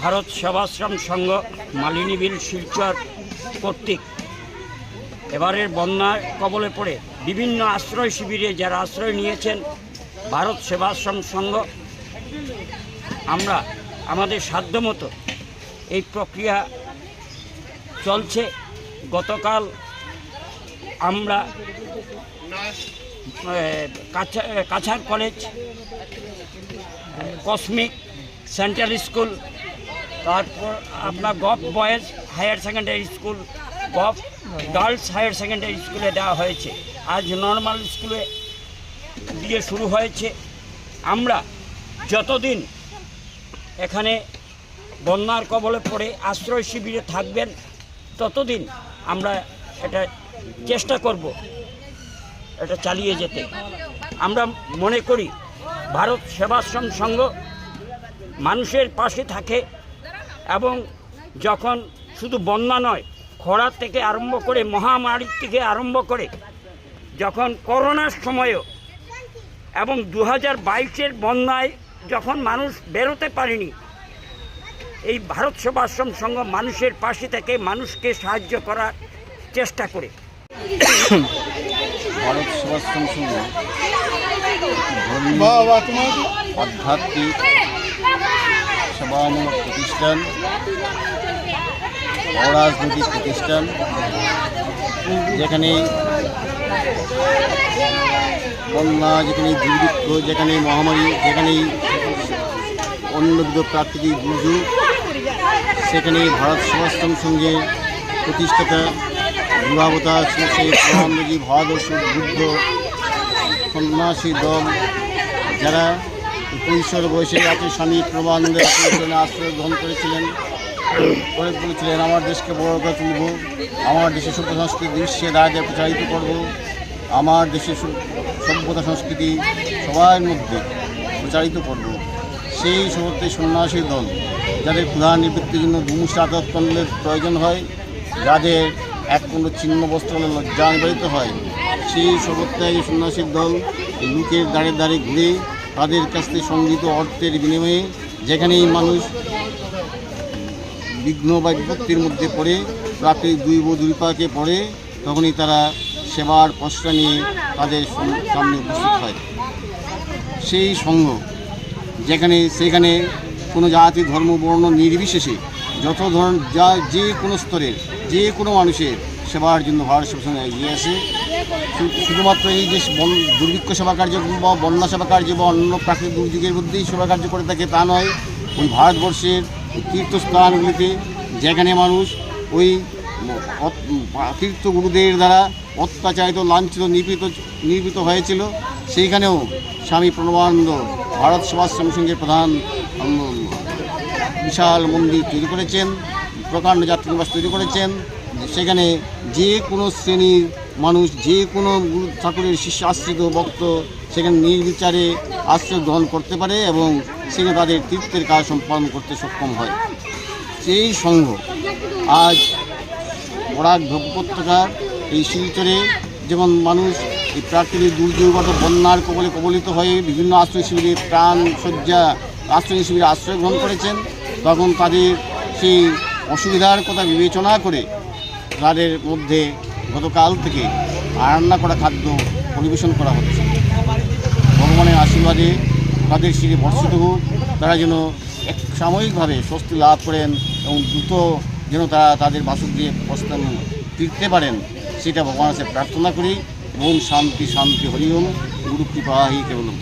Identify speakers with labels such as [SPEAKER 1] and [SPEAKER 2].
[SPEAKER 1] ভারত সেবাশ্রম সংঘ মালিনী বিল শিলচর কর্তৃক। এবারের বন্যার কবলে পড়ে বিভিন্ন আশ্রয় শিবিরে যারা আশ্রয় নিয়েছেন ভারত সেবাশ্রম সংঘ আমরা আমাদের সাধ্যমতো এই প্রক্রিয়া চলছে। গতকাল আমরা আহ, কাছা- Cachar college cosmic central school, তারপর আপনার gov boys higher secondary school gov girls higher secondary স্কুলে দেওয়া হয়েছে। আজ নর্মাল স্কুলে দিয়ে শুরু হয়েছে। আমরা যতদিন এখানে বন্যার কবলে পড়ে আশ্রয় শিবিরে থাকবেন, ততদিন আমরা এটা চেষ্টা করব এটা চালিয়ে যেতে। আমরা মনে করি, ভারত সেবাশ্রম সংঘ মানুষের পাশে থাকে এবং যখন শুধু বন্যা নয় খরা থেকে আরম্ভ করে মহামারীর থেকে আরম্ভ করে যখন করোনার সময়ও এবং দু হাজার বাইশের বন্যায় যখন মানুষ বেরোতে পারেনি এই ভারত সেবাশ্রম সংঘ মানুষের পাশে থেকে মানুষকে সাহায্য করার চেষ্টা করে।
[SPEAKER 2] ভারত সেবাশ্রম সংঘ আধ্যাত্মিক সেবামূলক প্রতিষ্ঠান অরাজনৈতিক প্রতিষ্ঠান, যেখানে বন্যা, যেখানে দুর্ভিক্ষ, যেখানে মহামারী, যেখানে অন্যবিধ প্রাকৃতিক দুর্যোগ, সেখানে ভারত সেবাশ্রম সঙ্গে প্রতিষ্ঠাতা দুরাবতা সেই ভারতবর্ষ বুদ্ধ সন্ন্যাসী দল, যারা কৈশোর বয়সে আছে স্বামী প্রবানন্দ আশ্রয় গ্রহণ করেছিলেন। করে বলেছিলেন, আমার দেশকে বড় করে তুলব, আমার দেশের সভ্য সংস্কৃতি বিশ্বে রাজ্যে প্রচারিত করব, আমার দেশের সভ্যতা সংস্কৃতি সবার মধ্যে প্রচারিত করব। সেই সমস্ত সন্ন্যাসী দল, যাদের প্রধান নিবৃত্তির জন্য ধূমসাতত্তলের প্রয়োজন হয়, যাদের এক কোনো চিহ্ন, বস্ত্র লজ্জা নিবারিত হয়, সেই সর্বত্যাগী সন্ন্যাসীর দল লোকের দাঁড়িয়ে দাঁড়ে ঘুরে তাদের কাছ থেকে সংগৃহীত অর্থের বিনিময়ে যেখানেই মানুষ বিঘ্ন বা বিপত্তির মধ্যে পড়ে প্রাকৃতিক দুই দুর্বিপাকে পড়ে, তখনই তারা সেবার পশ্রা নিয়ে তাদের সামনে উপস্থিত হয়। সেই সংঘ যেখানে সেখানে কোনো জাতি, ধর্ম, বর্ণ নির্বিশেষে যত ধরন, যা যে কোনো স্তরের, যে কোনো মানুষের সেবার জন্য ভারত সেবার সঙ্গে এগিয়ে আসে। শুধুমাত্র এই যে দুর্ভিক্ষ সেবা কার্য বা বন্যা সেবা কার্য বা অন্য প্রাকৃতিক দুর্যোগের মধ্যেই সেবা কার্য করে থাকে তা নয়। ওই ভারতবর্ষের তীর্থস্থানগুলিতে যেখানে মানুষ ওই তীর্থগুরুদের দ্বারা অত্যাচারিত, লাঞ্ছিত, নিপীড়িত নির্মিত হয়েছিল, সেইখানেও স্বামী প্রণবানন্দ ভারত সেবাশ্রম সংঘের প্রধান বিশাল মন্দির তৈরি করেছেন, প্রকাণ্ড যাত্রীনিবাস তৈরি করেছেন, সেখানে যে কোনো শ্রেণির মানুষ যে কোনো গুরু ঠাকুরের শিষ্য আশ্রিত ভক্ত সেখানে নির্বিচারে আশ্রয় গ্রহণ করতে পারে এবং সেখানে তাদের তীর্থের কাজ সম্পাদন করতে সক্ষম হয়। সেই সংঘ আজ বরাক উপত্যকার এই শিলচরে যেমন মানুষ এই প্রাকৃতিক দুর্যোগগত বন্যার কবলে কবলিত হয়ে বিভিন্ন আশ্রয় শিবিরে প্রাণ শয্যা আশ্রয় শিবিরে আশ্রয় গ্রহণ করেছেন, তখন তাদের সেই অসুবিধার কথা বিবেচনা করে তাদের মধ্যে গতকাল থেকে রান্না করা খাদ্য পরিবেশন করা হচ্ছে। ভগবানের আশীর্বাদে তাদের শিরে বর্ষিত হোক, তারা যেন এক সাময়িকভাবে স্বস্তি লাভ করেন এবং দ্রুত যেন তারা তাদের বাসগৃহে প্রস্থান ফিরতে পারেন, সেটা ভগবানের প্রার্থনা করি। ওম শান্তি শান্তি, হরি ওম। গুরু কৃপা হি কেবলম।